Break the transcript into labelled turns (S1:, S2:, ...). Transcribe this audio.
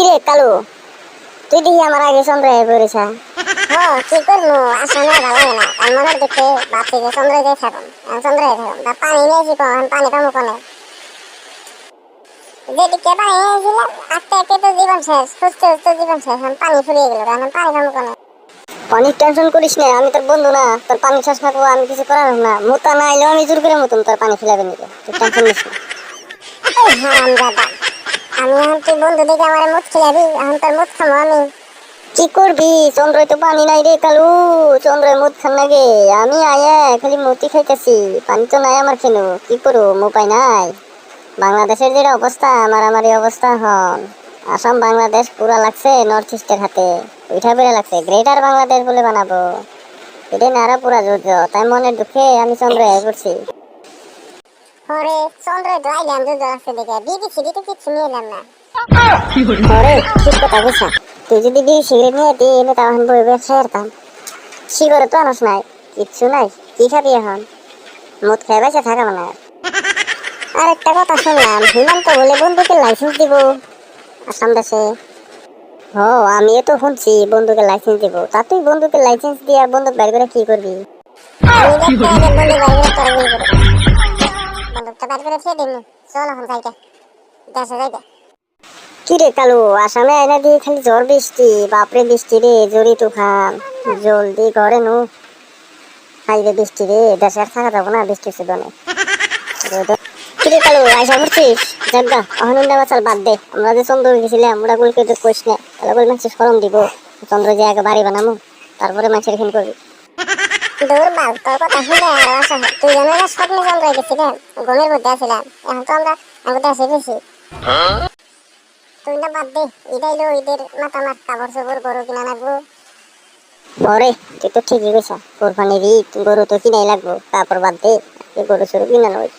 S1: কিরে কালু? তুই দেখি আমার আগে চন্দ্রায় পড়েছা
S2: ও কি করব আসলে ভালো লাগে না। আর মনের দেখে ভাবছি যে চন্দ্রে যাই থাকুন চন্দ্রে থাকুন। তা পানি নিয়েছি কখন? পানি পাবো কনে যেদিকে পানি নিয়েছিলাম আস্তে আস্তে তো জীবন শেষ। সুস্থ সুস্থ জীবন শেষ। এখন পানি ফুরিয়ে গেল এখন পানি পাবো কনে
S1: অনেক টেনশন করিস না আমি তোর বন্ধু না। তোর পানি শ্বাস খাব আমি কিছু করার না। মোতা না এলেও আমি জোর করে মতন তোর পানি ফেলাবে নিবে তুই টেনশন নিস না।
S2: হারাম দাদা আমি এখন বন্ধু দেখে আমার মুখ খিলাবি, এখন তোর মুখ খামো আমি।
S1: কি করবি? চন্দ্রই তো পানি নাই রে কালু। চন্দ্রই মুদ খান লাগে আমি আয়া খালি মতি খাইতেছি, পানি তো নাই আমার কেন? কি করু উপায় নাই। বাংলাদেশের যেটা অবস্থা, আমার আমার এই অবস্থা হন আসাম বাংলাদেশ পুরা লাগছে নর্থ ইস্টের হাতে। উঠা বেড়ে লাগছে। গ্রেটার বাংলাদেশ বলে বানাবো। এটা নারা পুরা যুদ্ধ, তাই মনের দুঃখে আমি চন্দ্র করছি
S2: ওরে চন্দ্রে দুধ আছে দেখে তো কিছু নিয়ে এলাম না
S1: ঠিক কথা তুই যদি বিড়ি সিগারেট নিয়ে দিই এনে তখন বই বই তো আনস নাই কিচ্ছু নাই কি খাবি এখন মদ খেয়ে বেঁচে থাকা মানে আর একটা কথা শুনলাম হিমন্ত বলে বন্ধুকে লাইসেন্স দিব আসাম দেশে ও আমিও তো শুনছি বন্ধুকে লাইসেন্স দিব তা তুই বন্ধুকে লাইসেন্স দিয়ে বন্দুক বের করে কি করবি
S2: বন্ধু গুলি করে বাইর করে
S1: কালু, আসামে আইনা দিয়ে খালি ঝড় বৃষ্টি, বাপরে বৃষ্টি রে জলদি ঘরে নু। বৃষ্টি রে থাকা যাব না, বৃষ্টি সুদনে কি রে কালু, আইসা যাগা অহনন্দা বাচাল বাদ দে আমরা যে চন্দ্র গেছিলাম ওরা গুলকে তো কইস না, তাহলে সরম দিব। চন্দ্র যে আগে বাড়ি বানামু, তারপরে মানুষের খিন করবি।
S2: আশা তুই জানো না আসিলাম এখন তো আমরা আমাদের আসে গেছি তুই না বাদ দে, ইদাই লো ঈদের মাথা মাত কাপড় চোপড়, গরু কিনা লাগবো।
S1: ওরে, তুই তো ঠিকই কইছা কোরবানির ঈদ গরু তো কিনাই লাগবো, তারপর বাদ দে, গরু সরু কিনা নয়।